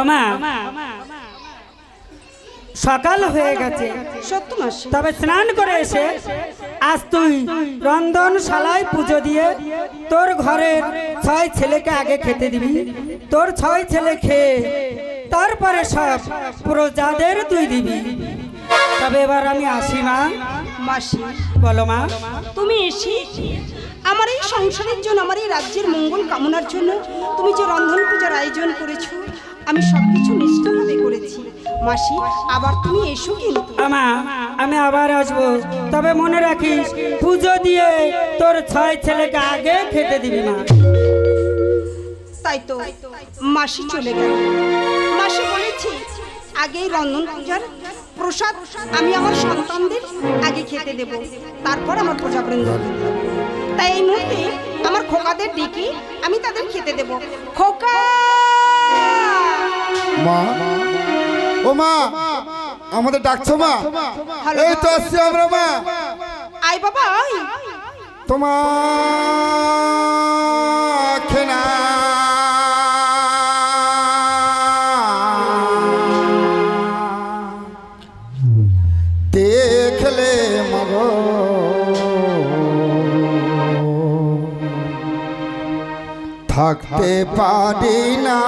আমা। সকাল হয়ে গেছে। তবে স্নান করে এসে আজ তুই রন্ধনশালায় পুজো দিয়ে তোর ঘরের ছয় ছেলেকে আগে খেতে দিবি। তোর ছয় ছেলে খেয়ে তারপরে সব প্রজাদের তুই দিবি। তবে এবার আমি আসি মা। মাসি। বলো মা। তুমি এসে আমার এই সংসারের জন্য আমার এই রাজ্যের মঙ্গল কামনার জন্য তুমি যে রন্ধন পূজার আয়োজন করেছ আমি সবকিছু নিষ্ঠভাবে করেছি। মাসি আবার তুমি এসো কিন্তু আমা আমি আবার আসব। তবে মনে রাখিস পুজো দিয়ে তোর ছয় ছেলেকে আগে খেতে দিবি মা। তাই তো মাসি চলে গেল। মাসি বলেছি আগেই রন্ধন পূজার প্রসাদ আমি আমার সন্তানদের আগে খেতে দেব। তারপর আমার প্রজাবৃন্দ তাই এই মুহূর্তে আমার খোকাদের ডেকে আমি তাদের খেতে দেব। খোকা! মা। ও মা আমাদের ডাকছো মা? এই তো। আসছি আমরা মা। আয় বাবা তোমার খেনা দেখলে মগ। থাকতে পারি না।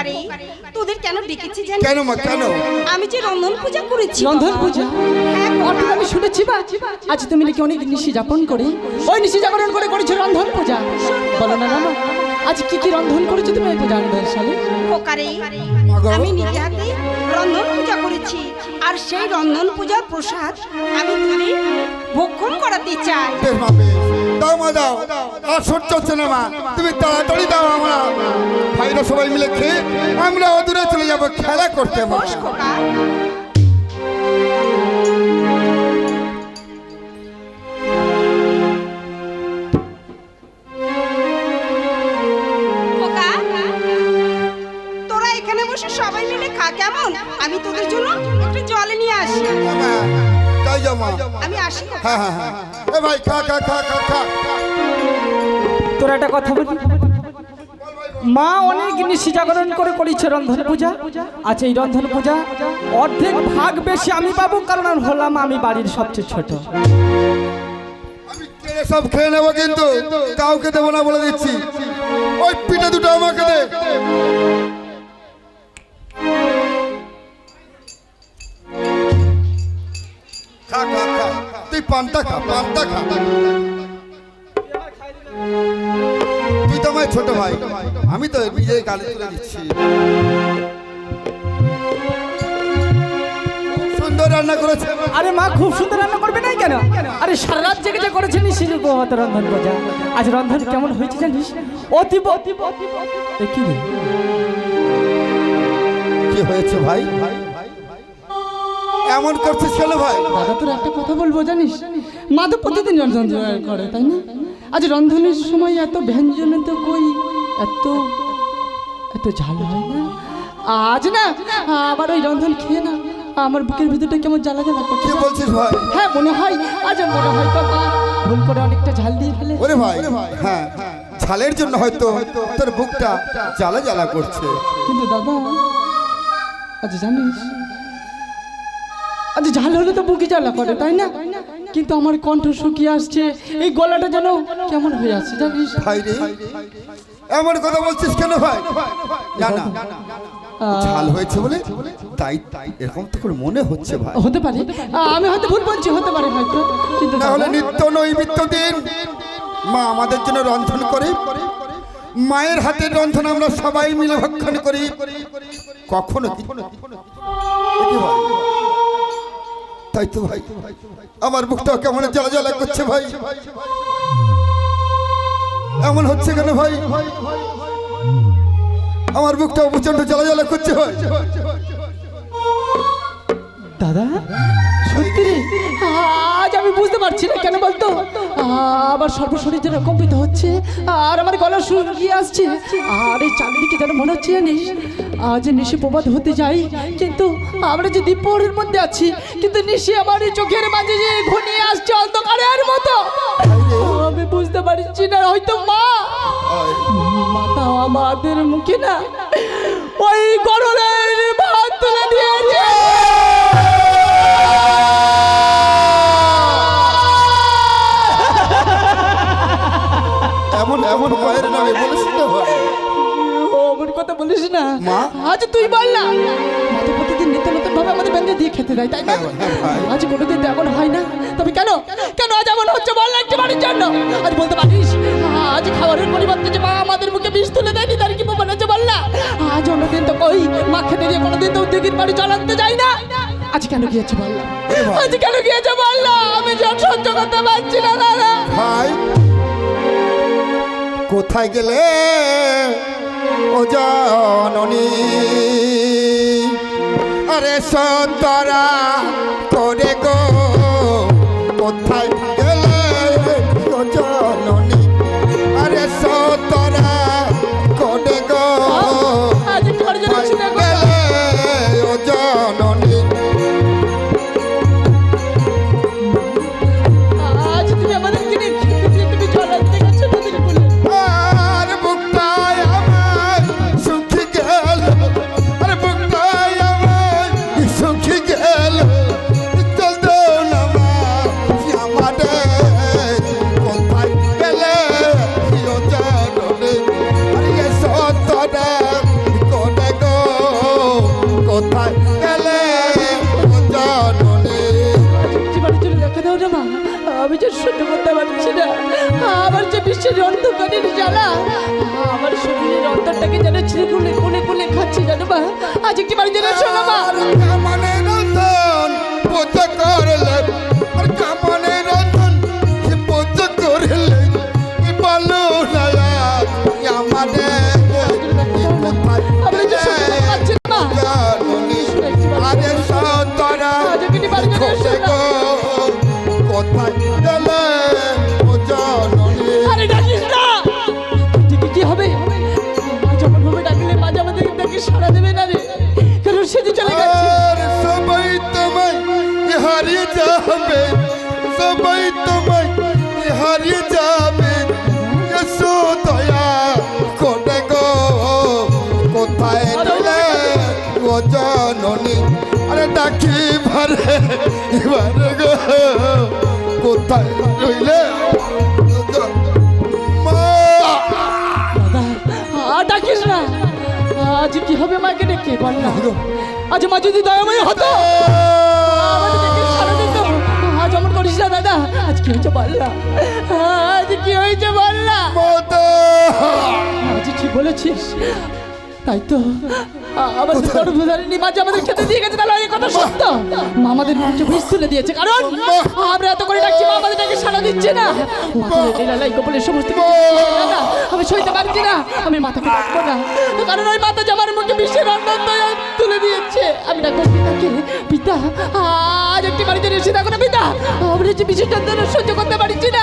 এমন তোদের কেন ডেকেছি জানি কেন মা কেন? আমি যে রন্ধন পূজা করেছি। রন্ধন পূজা? হ্যাঁ অর্থাৎ আমি শুনেছি বা? আজ তুমি নাকি অনেক নিশি যাপন করে। ওই নিশি যাপন করে করেছ রন্ধন পূজা। বলো না না। আজ কি কি রন্ধন করেছ তুমি একটু জানবে সালে খোকারে আমি নিজে হাতে রন্ধন পূজা করেছি। আর সেই রন্ধন পূজার প্রসাদ আমি তোদের ভক্ষণ করাতে চাই। দাও মা দাও। আর সহ্য হচ্ছে না মা তুমি তাড়াতাড়ি দাও আমরা। ভাইরা সবাই মিলে খেয়ে আমরা অদূরে চলে যাব খেলা করতে সবাই মিলে খা কেমন? আমি তোদের জন্য একটু জল নিয়ে আসি। আমি আসি হ্যাঁ হ্যাঁ হ্যাঁ। এ ভাই খা খা খা খা খা। তোর একটা কথা বলি? মা অনেক নিশি জাগরণ করে করেছে রন্ধন পূজা। আচ্ছা এই রন্ধন পূজা অর্ধেক ভাগ বেশি আমি পাবো কারণ হলাম আমি বাড়ির সবচেয়ে ছোট। সব খেয়ে নেব কিন্তু কাউকে দেবো না বলে দিচ্ছি। ওই পিঠে দুটো আমাকে দে। তুই পান্তা খা পান্তা খা। তুই তো আমার ছোট ভাই। আমি তো নিজেই গালে তুলে দিচ্ছি। সুন্দর রান্না করেছে। আরে মা খুব সুন্দর রান্না করবে নাই কেন? আরে সারা রাত জেগে যে করেছে নিশি প্রভাত রন্ধন পূজা আজ রন্ধন কেমন হয়েছে জানিস? অতীব অতীব এ কি হয়েছে ভাই? এমন করছিস কেন ভাই। দাদা তোর একটা কথা বলব জানিস? মা তো প্রতিদিন রন্ধন করে তাই না? আজ রন্ধনের সময় এত ব্যঞ্জন তো কই এত এত ঝাল হয় না? আজ না আবার ওই রন্ধন খেয়ে না। আমার বুকের ভিতরটা কেমন জ্বালা জ্বালা করছে। কি বলছিস ভাই? হ্যাঁ মনে হয় আজ মনে হয় তো মা ভুল করে অনেকটা ঝাল দিয়ে ফেলে ওরে ভাই হ্যাঁ ঝালের জন্য হয়তো তোর বুকটা জ্বালা জ্বালা করছে। কিন্তু দাদা আজ জানিস আজ ঝাল হলে তো বুকে জ্বালা করে তাই না? কিন্তু আমার কণ্ঠ শুকিয়ে আসছে। এই গলাটা যেন কেমন হয়ে আছে জানিস? ভাই রে এমন কথা বলছিস কেন ভাই? না না ঝাল হয়েছে বলে তাই তাই এরকম তো করে মনে হচ্ছে ভাই। হতে পারে। আমি হয়তো ভুল বলছি হতে পারে হয়তো কিন্তু না হলে দাদা, নিত্য নৈমিত্য দিন। মা আমাদের জন্য রন্ধন করে মায়ের হাতের রন্ধন আমরা সবাই মিলে ভক্ষণ করি। কখনো কি? তাই ভাই। আমার বুকটা কেমন জ্বালা করছে ভাই। এমন হচ্ছে কেন ভাই? আমার বুকটা প্রচণ্ড জ্বালা জ্বালা করছে ভাই। দাদা, সত্যি আজ আমি বুঝতে পারছি না কেন বলতো? আমার সর্বশরীর যেন কম্পিত হচ্ছে, আর আমার গলা শুকিয়ে আসছে, আর এই চারিদিকে যেন মনে হচ্ছে জানিস আজ নিশে প্রবাদ হতে যাই। কিন্তু আমরা যদি পরের মধ্যে আছি কিন্তু নিশে আমার এই চোখের মাঝে যে ঘনিয়ে আসছে অন্ধকারের মতো। আমি বুঝতে পারছি না হয়তো মা। মাতা আমাদের মুখে না। ওই গরলের বলিস না? মা? আজ তুই বল না। মা তো প্রতিদিন নিত্য নতুন ভাবে আমাদের ব্যঞ্জন দিয়ে খেতে দেয় তাই না? হ্যাঁ, হ্যাঁ। আজ কোনোদিন তো এমন হয় না। তবে কেন? কেন আজ এমন হচ্ছে বল না একটু বাড়ির জন্য? আজ বলতে পারিস? আজ খাবারের পরিবর্তে যে মা আমাদের মুখে বিষ তুলে দেয়নি তার কি প্রমাণ আছে বল না? আজ অন্যদিন তো কই মা খেতে দিয়ে কোনোদিন তো উদ্যোগীর বাড়ি চলাতে যাই না। আজ কেন গিয়েছে বল না? আজ কেন গিয়েছে বল না? আমি যা সহ্য করতে পারছি না দাদা ভাই কোথায় গেলে? ও জননী। আরে সন্তরা একটি বাড়ি সবাই তোমায় হারিয়ে যাবে। এসো দয়া করে গো কোথায় রইলে ও জননী আরে ডাকি ভারে এবারে গো কোথায় রইলে? ডাকিস না। আজ কি হবে মাকে ডেকে? বল না। আজ মা যদি দয়াময় হতো সারা কি হয়েছে বল না আজ কি হয়েছে বল না মতো। আজ ঠিক বলেছিস? তাই তো। আমাদের গর্ভধারিণী মাঝে আমাদের খেতে দিয়ে গেছে তাহলে এই কথা সত্য? মা আমাদের বিষ তুলে দিয়েছে। কারণ আমরা এত করে ডাকছি মা আমাদের ডাকে সারা দিচ্ছে না। লীলালাই গোপলের সমস্ত আমি সইতে পারছি না। আমি মাথাকে ডাকবো না। কারণ ওই মাথা যে আমার মুখে বিশ্বের অন্যান্য তুলে দিয়েছে। আমি ডাকবো পিতাকে, পিতা, আজ একটি বাড়িতে এসে দেখো না, পিতা। আমরা যে বিশেষ সহ্য করতে পারছি না।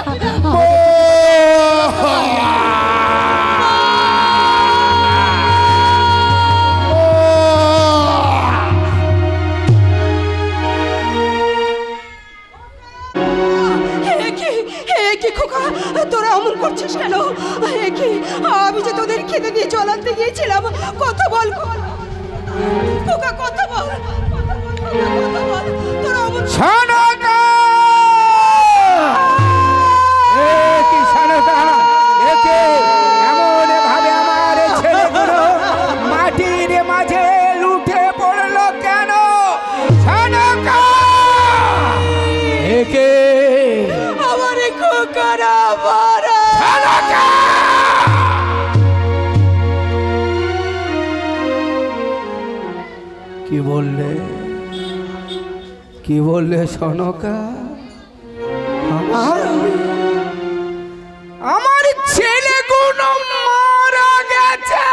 তোরা অমন কি, আমি যে তোদের খেতে দিয়ে চলাতে গিয়েছিলাম কথা বল। খোকা কথা বল কথা বল কথা অমন কি বললে সনকা আমার ছেলে ছেলেগুলো মারা গেছে।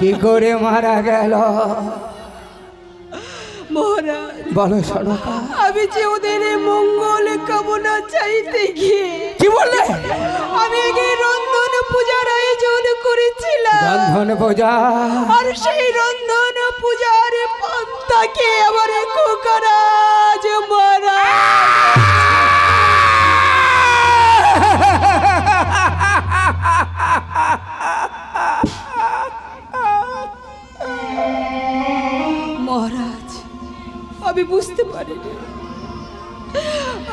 কি করে মারা গেল? মহারাজ বলো সনকা আমি যে ওদের মঙ্গল কামনা চাইতে গিয়ে কি বললে? আমি আগে রন্ধন পূজার আয়োজন করেছিলাম। রন্ধন পূজা। আর সেই রন্ধন পূজার পন্থাকে বুঝতে পারিনি।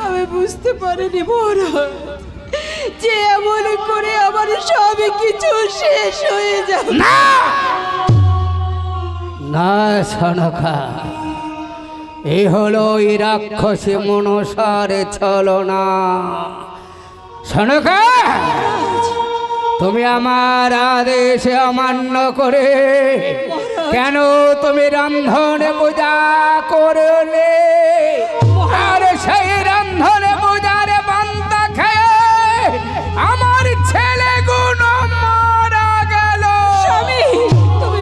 আমি বুঝতে পারিনি মহারাজ যে এমন করে আমার সব কিছু শেষ হয়ে যাবে। না! না, সনকা। এই হলো ওই রাক্ষসী মনসার ছলনা। সনকা! তুমি আমার আদেশ অমান্য করে কেন তুমি রন্ধন পূজা করলে?